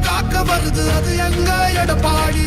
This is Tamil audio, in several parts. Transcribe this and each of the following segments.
காக்க வருது அது எங்க எடப்பாடி?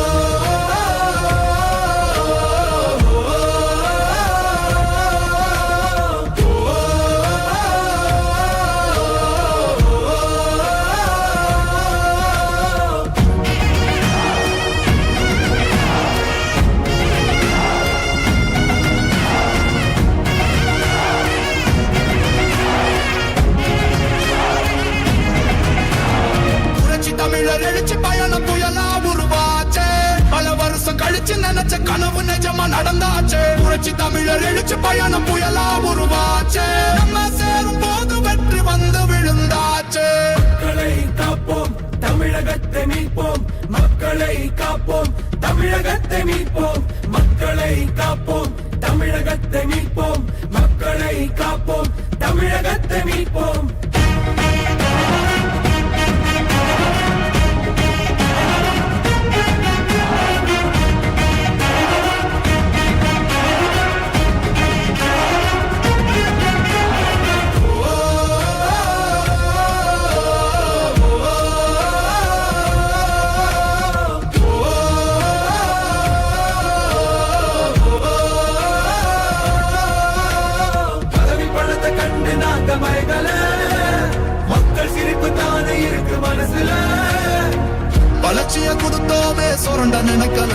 புரட்சிய கொடுத்தோமே சுரண்ட நினைக்கல.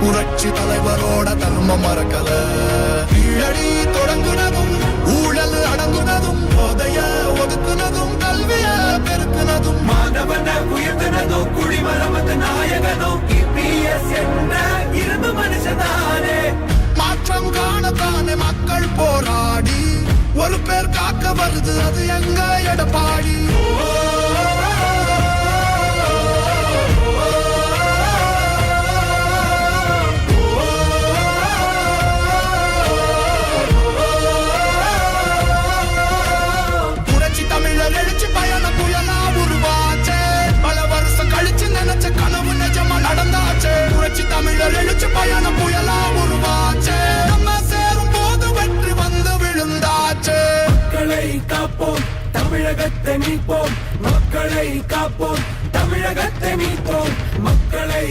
புரட்சி தலைவரோட தர்மம் மறக்கல. கீழடி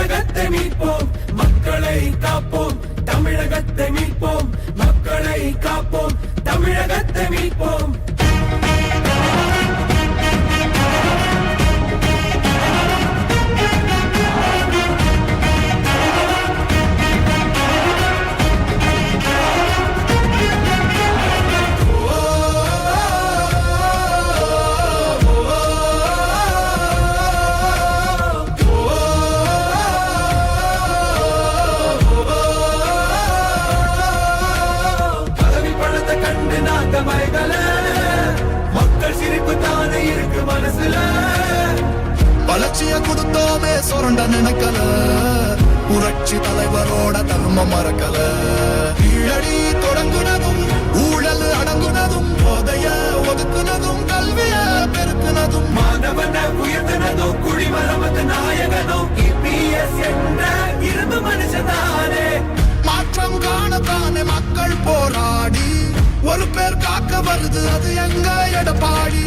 தமிழகத்தை மீட்போம். மக்களை கொடுத்தோமே சுரண்ட நினைக்கல. புரட்சி தலைவரோட தர்மம் மறக்கல. கீழடி தொடங்குனதும் ஊழல் அடங்குனதும் போதைய ஒதுக்குனதும் கல்விய பெருக்குனதும். மாணவன உயர்த்தினதோ குடிமரமத்து நாயகனோ இபிஎஸ் என்ற இரும்பு மனுஷனானே மாற்றம் காணத்தானே மக்கள் போராடி. ஒரு பேர் காக்க வருது அது எங்க எடப்பாடி?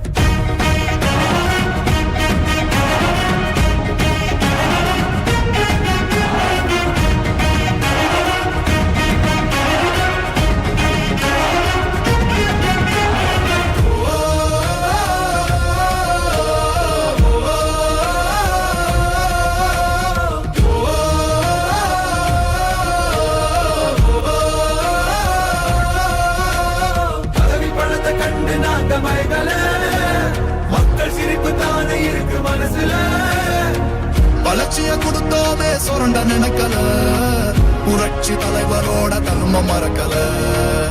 வளர்ச்சிய கொடுத்தோமே சுரண்ட நினைக்கல. புரட்சி தலைவரோட தர்ம மறக்கல.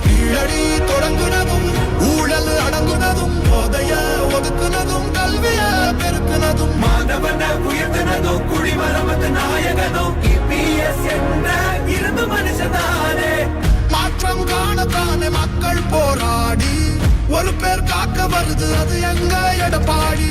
கீழடி தொடங்குனதும் ஊழல் அடங்குனதும் போதைய ஒதுக்குனதும் கல்விய பெருக்குனதும். மாணவன உயர்த்தினதோ குடிமரமத்து நாயகனோ இபிஎஸ் என்ற இரும்பு மனுஷனானே மாற்றம் காணத்தானே மக்கள் போராடி. ஒரு பேர் காக்க வருது அது எங்க எடப்பாடி?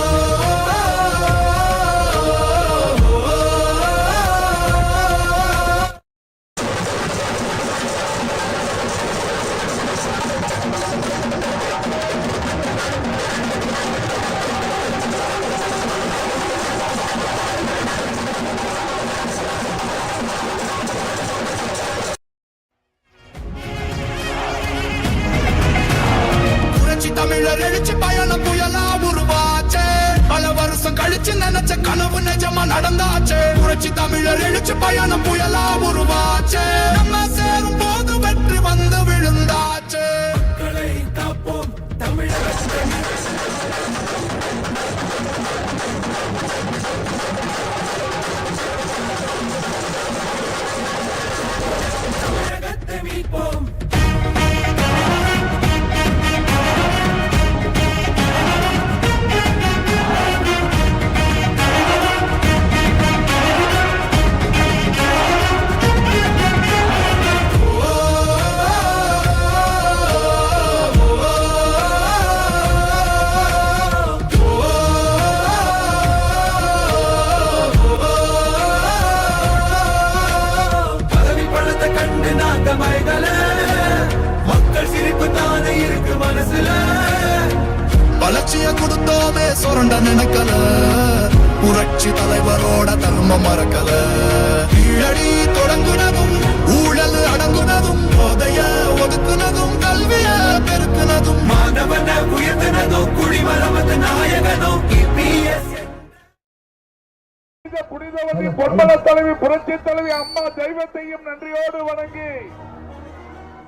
புரட்சி அம்மா தெய்வத்தையும் நன்றியோடு வணங்கி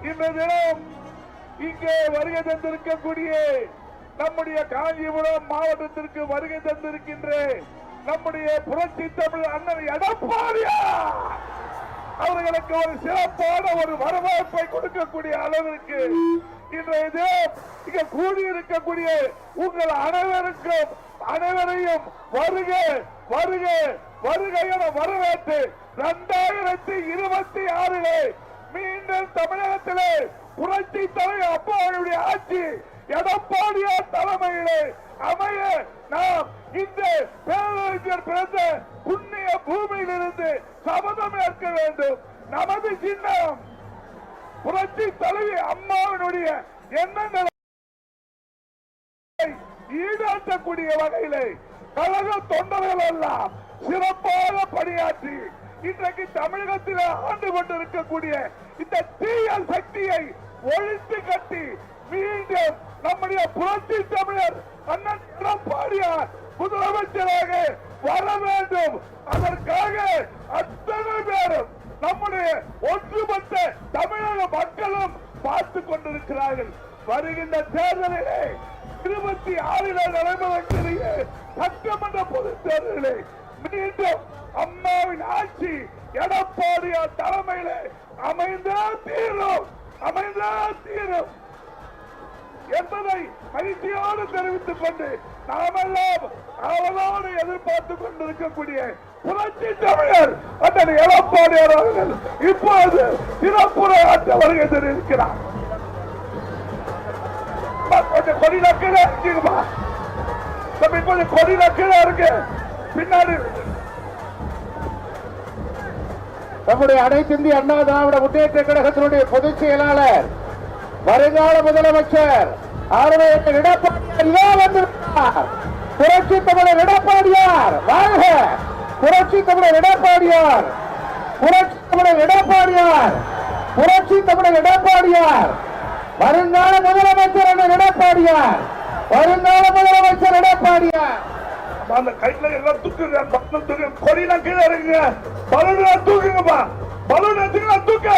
இந்த தினம் இங்கே வருகை தந்திருக்கக்கூடிய நம்முடைய காஞ்சிபுரம் மாவட்டத்திற்கு வருகை தந்திருக்கின்ற நம்முடைய புரட்சி தமிழ் அண்ணன் எடப்பாடியா! அவர்களுக்கு ஒரு சிறப்பான ஒரு வரவேற்பை கொடுக்கக்கூடிய அளவிற்கு இன்றைய தினம் இங்க கூடியிருக்கக்கூடிய உங்கள் அனைவருக்கும் அனைவரையும் வருக வருக வருக என வரவேற்று இரண்டாயிரத்தி இருபத்தி ஆறிலே மீண்டும் தமிழகத்திலே புரட்சி தலைவர் அப்பாவுடைய ஆட்சி எடப்பாடியார் தலைமையிலே அமைய நாம் இந்த பேரறிஞர் பிறந்த புண்ணிய பூமியிலிருந்து சபதம் ஏற்க வேண்டும். நமது சின்னம் புரட்சி தலைவி அம்மாவினுடைய எண்ணங்களை ஈடாட்டக்கூடிய வகையிலே கழக தொண்டர்கள் எல்லாம் சிறப்பாக பணியாற்றி இன்றைக்கு தமிழகத்தில் ஆண்டு கொண்டிருக்கக்கூடிய இந்த தீய சக்தியை ஒழித்து கட்டி மீண்டும் நம்முடைய புரட்சி தமிழர் அண்ணன் பாடியார் முதலமைச்சராக வர வேண்டும். அதற்காக அத்தனை பேரும் நம்முடைய ஒன்றுபட்ட தமிழக மக்களும் பார்த்து கொண்டிருக்கிறார்கள். வருகின்ற தேர்தலிலே இருபத்தி ஆறில் நடைபெறக்கூடிய சட்டமன்ற பொது தேர்தலிலே மீண்டும் அம்மாவின் ஆட்சி எடப்பாடியார் தலைமையில அமைந்தா தீரும் அமைந்தா தீரும் என்பதை மகிழ்ச்சியோடு தெரிவித்துக் கொண்டு நாமெல்லாம் அவளோடு எதிர்பார்த்துக் கொண்டிருக்கக்கூடிய புரட்சி தமிழர் அண்ணன் எடப்பாடியார் அவர்கள் இப்போது சிறப்புற ஆற்ற வருகை தெரிவிக்கிறார் கொஞ்சம் கொடி நக்கீழா இருக்குமா? கொஞ்சம் கொடி நக்கல இருக்கு. பின்னாடி. நம்முடைய அனைத்து இந்திய அண்ணா திராவிட முன்னேற்ற கழகத்தினுடைய பொதுச் செயலாளர் வருங்கால முதலமைச்சர் ஆளுநர் எடப்பாடியார் இதோ வந்திருக்கிறார். புரட்சி தமிழர் எடப்பாடியார் வாழ்க! புரட்சி தமிழர் எடப்பாடியார் புரட்சி தமிழர் எடப்பாடியார் புரட்சி தமிழர் எடப்பாடியார் வருங்கால முதலமைச்சர் அண்ணன் எடப்பாடியார் வருங்கால முதலமைச்சர் எடப்பாடியார். அந்த கையில எல்லாம் தூக்குங்க. பக்கம் தூக்குங்க. கொடியெல்லாம் கீழே இருக்குங்க பலூன் தூக்குங்கப்பா. பலூன் எடுத்துங்களா தூக்கு.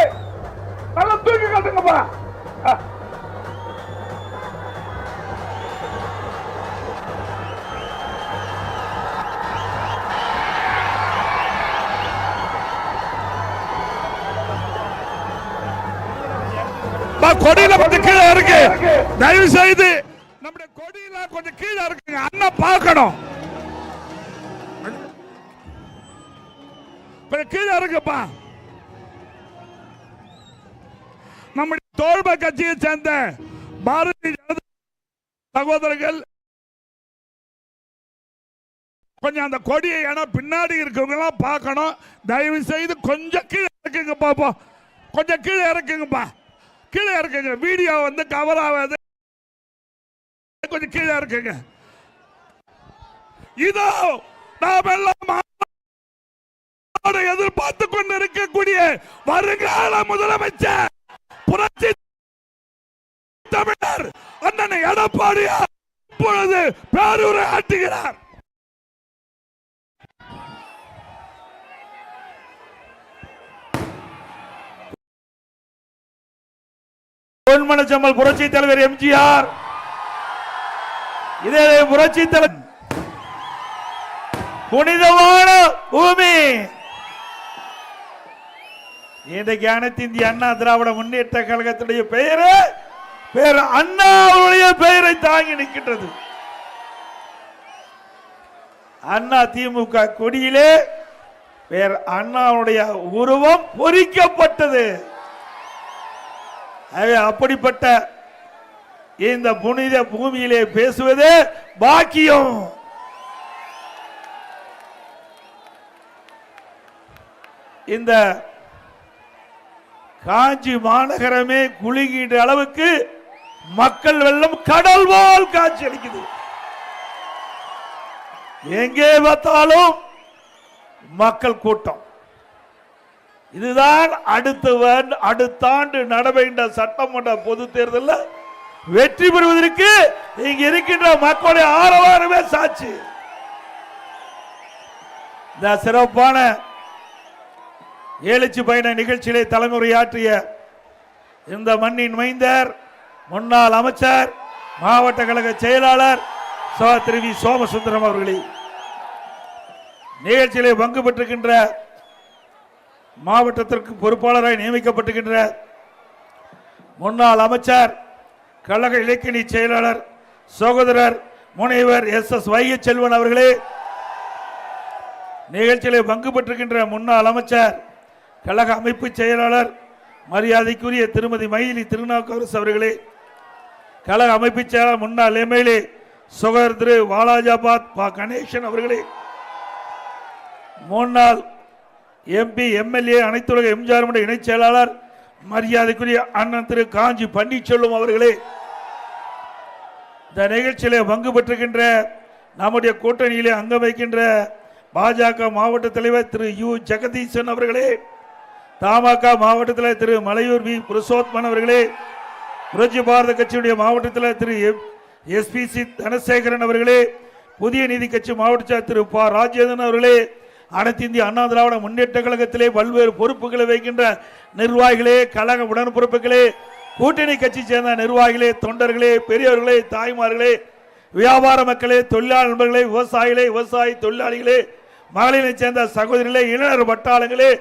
நல்லா தூக்கி காட்டுங்கப்பா. கொடியில கொஞ்சம் கீழே இருக்கு தயவு செய்து நம்முடைய கொடியில கொஞ்சம் கீழே இருக்குங்க அண்ணன் பார்க்கணும். கீழே இருக்குப்பா நம்முடைய தோல்ப கட்சியை சேர்ந்த பாரதிய ஜனதா சகோதரர்கள் கொஞ்சம் அந்த கொடியை ஏன்னா பின்னாடி இருக்கவங்க எல்லாம் பார்க்கணும். தயவு செய்து கொஞ்சம் கீழே இறக்குங்க பாப்போம் கொஞ்சம் கீழே இறக்குங்கப்பா. கீழே இறக்குங்க. வீடியோ வந்து கவர் ஆகாது. கொஞ்சம் கீழே இறக்குங்க. இதோ நாம் எல்லாம் எதிர்பார்த்து கொண்டு இருக்கக்கூடிய வருங்கால முதலமைச்சர் புரட்சி தமிழர் அண்ணனை எடப்பாடியார் இப்பொழுது பேரூரை ஆட்டுகிறார். பொன்மனச்சம்மல் புரட்சி தலைவர் எம்ஜிஆர். இதே புரட்சி தலைவர். புனிதமான பூமி. இன்றைக்கு அனைத்து இந்திய அண்ணா திராவிட முன்னேற்ற கழகத்துடைய பெயரு பேர் அண்ணாவுடைய பெயரை தாங்கி நிற்கின்றது. அண்ணா திமுக கொடியிலே பேர் அண்ணாவுடைய உருவம் பொறிக்கப்பட்டது. அப்படிப்பட்ட இந்த புனித பூமியிலே பேசுவது பாக்கியம். இந்த காஞ்சி மாநகரமே குலுங்கின்ற அளவுக்கு மக்கள் வெள்ளம் கடல் போல் காட்சி அளிக்குது. எங்கே பார்த்தாலும் மக்கள் கூட்டம். இதுதான் அடுத்த அடுத்த ஆண்டு நடைபெறுகின்ற சட்டமன்ற பொது தேர்தலில் வெற்றி பெறுவதற்கு இங்க இருக்கின்ற மக்களுடைய ஆரவாரமே சாட்சி. இந்த சிறப்பான எழுச்சி பயண நிகழ்ச்சியிலே தலைமுறையாற்றிய இந்த மண்ணின் மைந்தர் முன்னாள் அமைச்சர் மாவட்ட கழக செயலாளர் சோ. திரு. வி. சோமசுந்தரம் அவர்களே. நிகழ்ச்சியிலே பங்கு பெற்றிருக்கின்ற மாவட்டத்திற்கு பொறுப்பாளராக நியமிக்கப்பட்டிருக்கின்ற முன்னாள் அமைச்சர் கழக இலக்கிணி செயலாளர் சகோதரர் முனைவர் எஸ். எஸ். வைகை செல்வன் அவர்களே. நிகழ்ச்சியிலே பங்கு பெற்றிருக்கின்ற முன்னாள் அமைச்சர் கழக அமைப்பு செயலாளர் மரியாதைக்குரிய திருமதி மயிலி திருநாவுக்கரசு அவர்களே கழக அமைப்பு செயலாளர் முன்னாள் எம்எல்ஏ சுகர் திரு வாலாஜாபாத் பா. கணேசன் அவர்களே முன்னாள் எம்பி எம்எல்ஏ அனைத்துலக எம்ஜிஆர் மன்ற இணைச் செயலாளர் மரியாதைக்குரிய அண்ணன் திரு காஞ்சி பன்னீர்செல்வம் அவர்களே இந்த நிகழ்ச்சியிலே பங்கு பெற்றிருக்கின்ற நம்முடைய கூட்டணியிலே அங்கம் வைக்கின்ற பாஜக மாவட்ட தலைவர் திரு யு. ஜெகதீசன் அவர்களே தமாக மாவட்டத்தில் திரு மலையூர் வி. புருஷோத்மன் அவர்களே புரட்சி பாரத கட்சியுடைய மாவட்டத்தில் திரு எஸ்பி சி. தனசேகரன் அவர்களே புதிய நீதி கட்சி மாவட்ட திரு ப. ராஜேந்திரன் அவர்களே அனைத்து இந்திய அண்ணா திராவிட முன்னேற்ற கழகத்திலே பல்வேறு பொறுப்புகளை வைக்கின்ற நிர்வாகிகளே கழக உடன்பிறப்புகளே கூட்டணி கட்சி சேர்ந்த நிர்வாகிகளே தொண்டர்களே பெரியவர்களே தாய்மார்களே வியாபார மக்களே தொழிலாளர் நண்பர்களே விவசாயிகளே விவசாயி தொழிலாளிகளே மகளிரை சேர்ந்த சகோதரிகளே இளைஞர் வட்டாளங்களே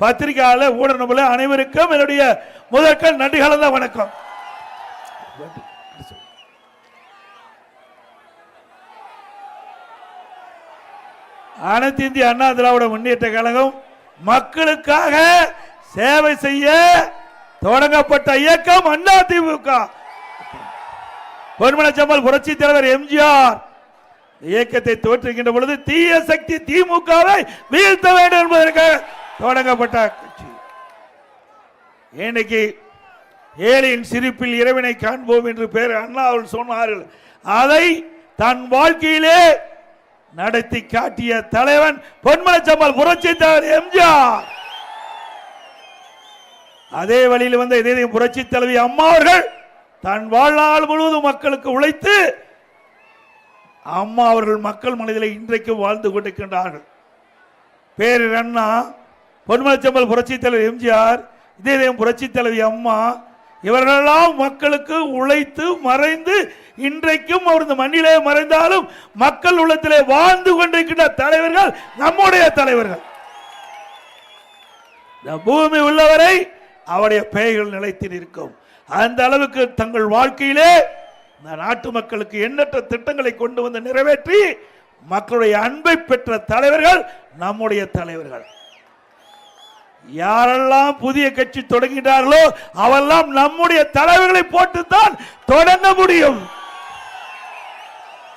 பத்திரிகையாளர் ஊடக அனைவருக்கும் என்னுடைய முதற்கண் நன்றி கலந்த வணக்கம். அனைத்து இந்திய அண்ணா திராவிட முன்னேற்ற கழகம் மக்களுக்காக சேவை செய்ய தொடங்கப்பட்ட இயக்கம் அண்ணா திமுக. பொன்மனச்சம்மல் புரட்சி தலைவர் எம்ஜிஆர் இயக்கத்தை தோற்றுகின்ற பொழுது தீய சக்தி திமுகவை வீழ்த்த வேண்டும் என்பதற்காக தொடங்கப்பட்ட கட்சி. இன்னைக்கு ஏழையின் சிரிப்பில் இறைவனை காண்போம் என்று பேர் அண்ணா அவர்கள் சொன்னார்கள். அதை தன் வாழ்க்கையிலே நடத்தி காட்டிய தலைவன் பொன்மனச்சம்மல் புரட்சி தலைவர் எம்ஜிஆர். அதே வழியில் வந்த இதே புரட்சி தலைவி அம்மா அவர்கள் தன் வாழ்நாள் முழுவதும் மக்களுக்கு உழைத்து அம்மா அவர்கள் மக்கள் மனதில் இன்றைக்கும் வாழ்ந்து கொண்டிருக்கின்றார்கள். பேரர் அண்ணா பொன்மனச்சம்பல் புரட்சி தலைவர் எம்ஜிஆர் இதே புரட்சி தலைவி அம்மா இவர்களெல்லாம் மக்களுக்கு உழைத்து மறைந்து இன்றைக்கும் அவர் இந்த மண்ணிலே மறைந்தாலும் மக்கள் உள்ளத்திலே வாழ்ந்து கொண்டிருக்கின்ற தலைவர்கள் நம்முடைய தலைவர்கள். இந்த பூமி உள்ளவரை அவருடைய பெயர்கள் நிலைத்து நிற்கும். அந்த அளவுக்கு தங்கள் வாழ்க்கையிலே இந்த நாட்டு மக்களுக்கு எண்ணற்ற திட்டங்களை கொண்டு வந்து நிறைவேற்றி மக்களுடைய அன்பை பெற்ற தலைவர்கள் நம்முடைய தலைவர்கள். யாரெல்லாம் புதிய கட்சி தொடங்கினார்களோ அவெல்லாம் நம்முடைய தலைவர்களை போட்டுத்தான் தொடங்க முடியும்.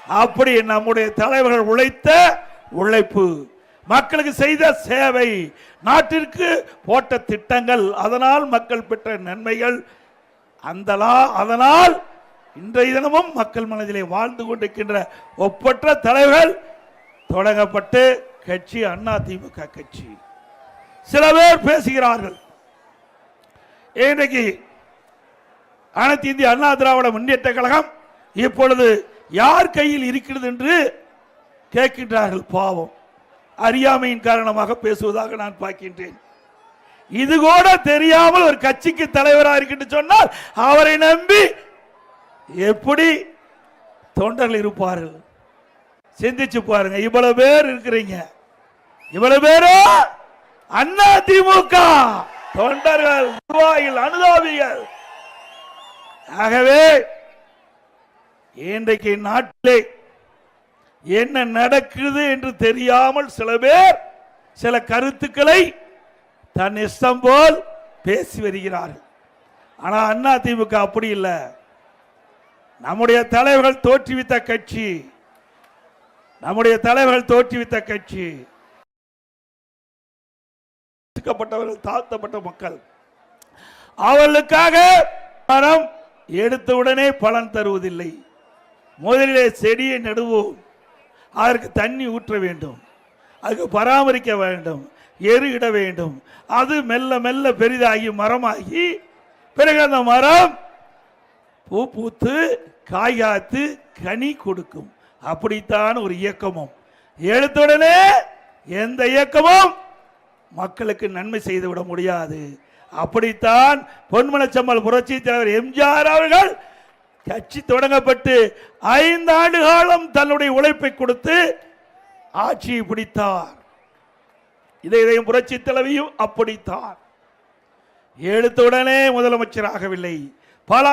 அப்படி நம்முடைய தலைவர்கள் உழைத்த உழைப்பு மக்களுக்கு செய்த சேவை நாட்டிற்கு போட்ட திட்டங்கள் அதனால் மக்கள் பெற்ற நன்மைகள் அந்தலா அதனால் இன்றைய தினமும் மக்கள் மனதிலே வாழ்ந்து கொண்டிருக்கின்ற ஒப்பற்ற தலைவர்கள் தொடங்கப்பட்டு கட்சி அண்ணா திமுக கட்சி. சில பேர் பேசுகிறார்கள். இன்றைக்கு அனைத்து இந்திய அண்ணா திராவிட முன்னேற்ற கழகம் இப்பொழுது யார் கையில் இருக்கிறது என்று கேட்கின்றார்கள் பாவம். அறியாமையின் காரணமாக பேசுவதாக நான் பார்க்கின்றேன். இது கூட தெரியாமல் ஒரு கட்சிக்கு தலைவராக இருக்கின்ற சொன்னால் அவரை நம்பி எப்படி தொண்டர்கள் இருப்பார்கள்? சிந்திச்சு பாருங்க. இவ்வளவு பேர் இருக்கிறீங்க. இவ்வளவு பேரும் அண்ணா திமுக. தொண்டர்கள் நிர்வாகிகள் அனுதாபிகள். ஆகவே இன்றைக்கு நாட்டிலே என்ன நடக்குது என்று தெரியாமல் சில பேர் சில கருத்துக்களை தன் இஷ்டம் போல் பேசி வருகிறார்கள். ஆனால் அண்ணா திமுக அப்படி இல்லை. நம்முடைய தலைவர்கள் தோற்றுவித்த கட்சி. நம்முடைய தலைவர்கள் தோற்றுவித்த கட்சி. ஒடுக்கப்பட்டவர்கள் தாழ்த்தப்பட்ட மக்கள். அவர்களுக்காக மரம் எடுத்தவுடனே பலன் தருவதில்லை. முதலிலே செடியை நடுவோம். அதற்கு தண்ணி ஊற்ற வேண்டும். அதுக்கு பராமரிக்க வேண்டும். எரு இட வேண்டும். அது மெல்ல மெல்ல பெரிதாகி மரமாகி பிறகு அந்த மரம் பூ பூத்து காய் காத்து கனி கொடுக்கும். அப்படித்தான் ஒரு இயக்கமும். எழுத்துடனே எந்த இயக்கமும் மக்களுக்கு நன்மை செய்து விட முடியாது. அப்படித்தான் பொன்மனச்சம்மல் புரட்சி தலைவர் எம்ஜிஆர் அவர்கள் கட்சி தொடங்கப்பட்டு ஐந்து ஆண்டு காலம் தன்னுடைய உழைப்பை கொடுத்து ஆட்சியை பிடித்தார். இதை இதையும் புரட்சி தலைவியும் அப்படித்தான். எழுத்துடனே முதலமைச்சராகவில்லை பல